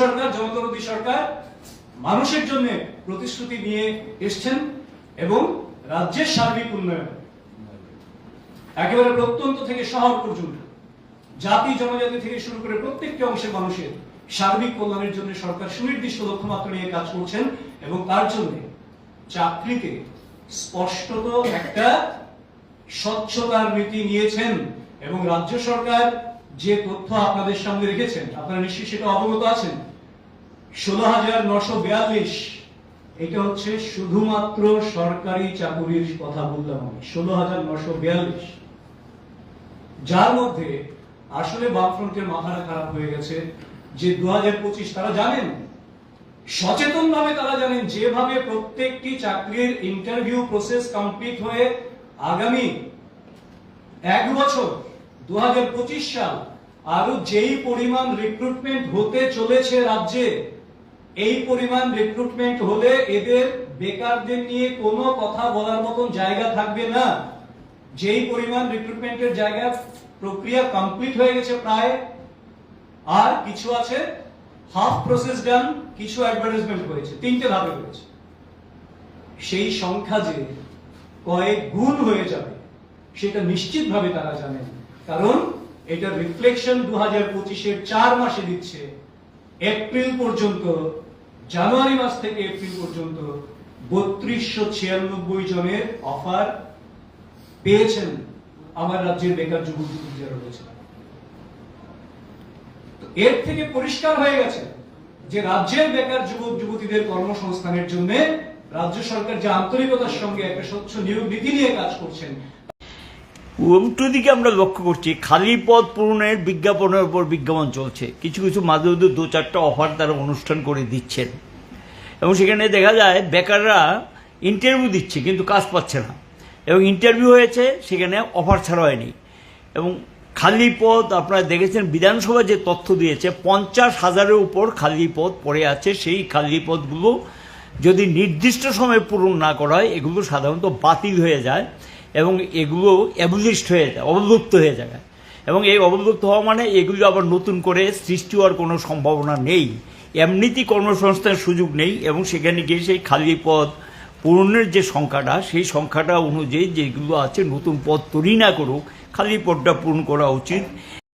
সরকার জনতরদী সরকার মানুষের জন্য প্রতিশ্রুতি নিয়ে এসছেন এবং রাজ্যের সার্বিক উন্নয়ন। একেবারে প্রত্যন্ত থেকে শহর পর্যন্ত, জাতি, জনজাতি থেকে শুরু করে প্রত্যেকটি অংশের মানুষের সার্বিক কল্যাণের জন্য সরকার সুনির্দিষ্ট লক্ষ্যমাত্রা নিয়ে কাজ করছেন এবং তার জন্য চাকরিতে স্পষ্টত একটা স্বচ্ছতার নীতি নিয়েছেন এবং রাজ্য সরকার যে তথ্য আপনাদের সামনে রেখেছেন, আপনারা নিশ্চয়ই সেটা অবগত আছেন। ষোলো হাজার নশো বিয়াল্লিশ। এটা হচ্ছে শুধুমাত্র সরকারি চাকুরির কথা বললাম আমি, ষোলো হাজার নশো বিয়াল্লিশ। যার মধ্যে আসলে বামফ্রন্টের মাথাটা খারাপ হয়ে গেছে যে দু হাজার পঁচিশ তারা জানেন তারা জানেন যেভাবে প্রত্যেকটি চাকরির ইন্টারভিউ প্রসেস কমপ্লিট হয়ে আগামী এক বছর, দু হাজার পঁচিশ সাল আরও যেই পরিমাণ রিক্রুটমেন্ট হতে চলেছে রাজ্যে এই পরিমাণ রিক্রুটমেন্ট হলে এদের বেকারদের নিয়ে কোনো কথা বলার মতন জায়গা থাকবে না। যেই পরিমাণ রিক্রুটমেন্টের জায়গা প্রক্রিয়া কমপ্লিট হয়ে গেছে প্রায়, আর কিছু আছে হাফ প্রসেস ডান কিছু অ্যাডভার্টাইজমেন্ট হয়েছে, তিনটে ধাপে হয়েছে। সেই সংখ্যা যে কয়েক গুণ হয়ে যাবে, সেটা নিশ্চিতভাবে তারা জানেন। কারণ এটা রিফ্লেকশন দু হাজার পঁচিশের চার মাসে দিচ্ছে। এপ্রিল পর্যন্ত, জানুয়ারি মাস থেকে এপ্রিল পর্যন্ত বত্রিশশো ছিয়ানব্বই জনের অফার পেয়েছেন আমার রাজ্যের বেকার যুবক যুবতী যারা রয়েছে এর থেকে পরিষ্কার হয়ে গেছে যে রাজ্যের বেকার যুবক যুবতীদের কর্মসংস্থানের জন্য রাজ্য সরকার যে আন্তরিকতার সঙ্গে একটা স্বচ্ছ নিয়োগ নীতি নিয়ে কাজ করছেন উল্টো দিকে আমরা লক্ষ্য করছি, খালি পদ পূরণের বিজ্ঞাপনের উপর বিজ্ঞাপন চলছে। কিছু কিছু মাঝে মধ্যে দু চারটা অফার তারা অনুষ্ঠান করে দিচ্ছেন। এবং সেখানে দেখা যায়, বেকাররা ইন্টারভিউ দিচ্ছে, কিন্তু কাজ পাচ্ছে না। এবং ইন্টারভিউ হয়েছে, সেখানে অফার ছাড়া হয়নি। এবং খালি পদ আপনারা দেখেছেন, বিধানসভা যে তথ্য দিয়েছে, পঞ্চাশ হাজারের উপর খালি পদ পড়ে আছে। সেই খালি পদগুলো যদি নির্দিষ্ট সময়ে পূরণ না করা হয়, এগুলো সাধারণত বাতিল হয়ে যায়। এবং এগুলো অ্যাবলিস্ট হয়ে যায়, অবলুপ্ত হয়ে যাবে এবং এই অবলুপ্ত হওয়া মানে এগুলো আবার নতুন করে সৃষ্টি হওয়ার কোনো সম্ভাবনা নেই। এমনিতেই কর্মসংস্থানের সুযোগ নেই এবং সেখানে গিয়ে সেই খালি পদ পূরণের যে সংখ্যাটা, সেই সংখ্যাটা অনুযায়ী যেগুলো আছে, নতুন পদ তৈরি না করুক, খালি পদটা পূরণ করা উচিত।